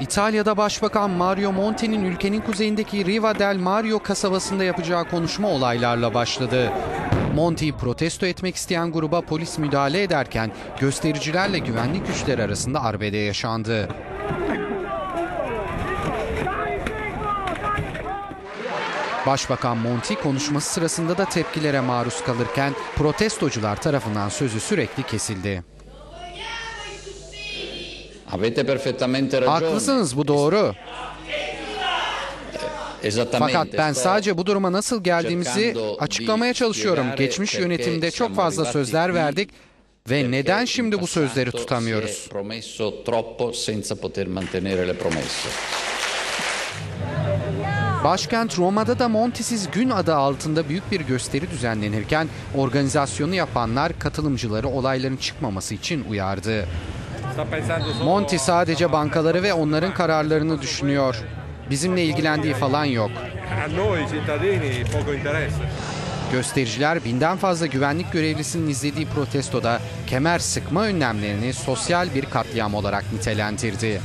İtalya'da Başbakan Mario Monti'nin ülkenin kuzeyindeki Riva del Mario kasabasında yapacağı konuşma olaylarla başladı. Monti'yi protesto etmek isteyen gruba polis müdahale ederken göstericilerle güvenlik güçleri arasında arbede yaşandı. Başbakan Monti konuşması sırasında da tepkilere maruz kalırken protestocular tarafından sözü sürekli kesildi. Avete perfettamente ragione. Haklısınız bu doğru. Fakat ben sadece bu duruma nasıl geldiğimizi açıklamaya çalışıyorum. Geçmiş yönetimde çok fazla sözler verdik ve neden şimdi bu sözleri tutamıyoruz? Başkent Roma'da da Montisiz Gün adı altında büyük bir gösteri düzenlenirken organizasyonu yapanlar katılımcıları olayların çıkmaması için uyardı. Monti sadece bankaları ve onların kararlarını düşünüyor. Bizimle ilgilendiği falan yok. Göstericiler binden fazla güvenlik görevlisinin izlediği protestoda kemer sıkma önlemlerini sosyal bir katliam olarak nitelendirdi.